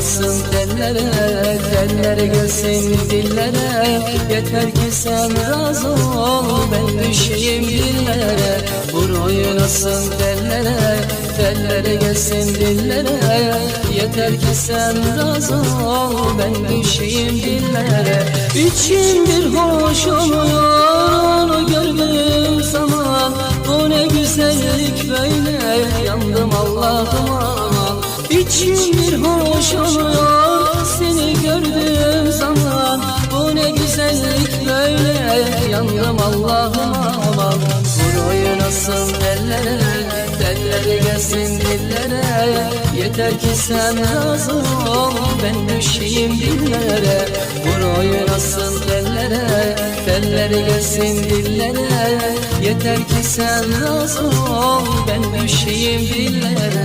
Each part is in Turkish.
tellere Teller gelsin dillere? Yeter ki sen razı ol Ben düşeyim dillere. Vur oynasın tellere Teller gelsin dillere? Yeter ki sen razı ol Ben düşeyim dillere. İçim bir hoş oluyor Onu gördüğüm zaman Bu ne güzellik böyle Yandım Allah'ım aman İçim bir hoş oluyor Seni gördüğüm zaman. Bu ne güzellik böyle Yandım Allah'ım aman. Vur oynasın ellere Telleri gelsin dillere. Yeter ki sen razı ol Ben düşeyim dillere. Vur oynasın tellere Telleri gelsin dillere. Yeter ki sen razı ol Ben düşeyim dillere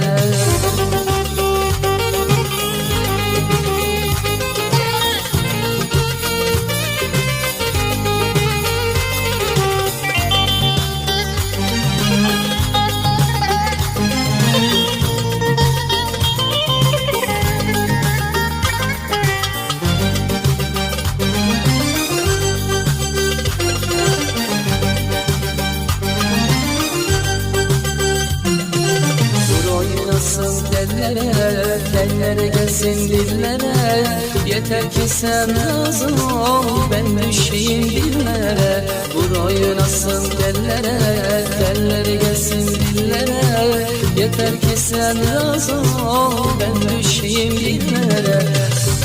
tellere gelsin dillere. Yeter ki sen razı ol, ben düşeyim dillere. Vur oynasın tellere, tellere gelsin dillere. Yeter ki sen razı ol, ben düşeyim dillere.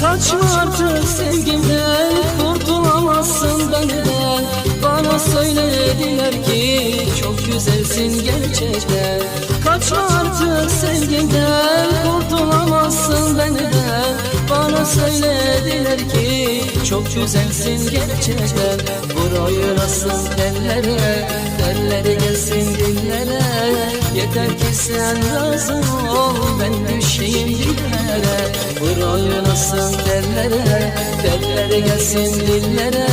Kaçma artık sevgimden, kurtulamazsın benden Bana söylediler ki çok güzelsin gerçekten. Kaçma artık sevgimden söylediler ki çok güzelsin gerçekten Vur oynasın tellere, telleri gelsin dillere. Yeter ki sen razı ol ben düşeyim dillere. Vur oynasın tellere, telleri gelsin dillere.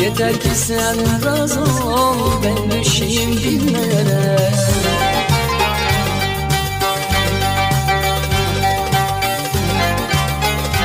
Yeter ki sen razı ol ben düşeyim dillere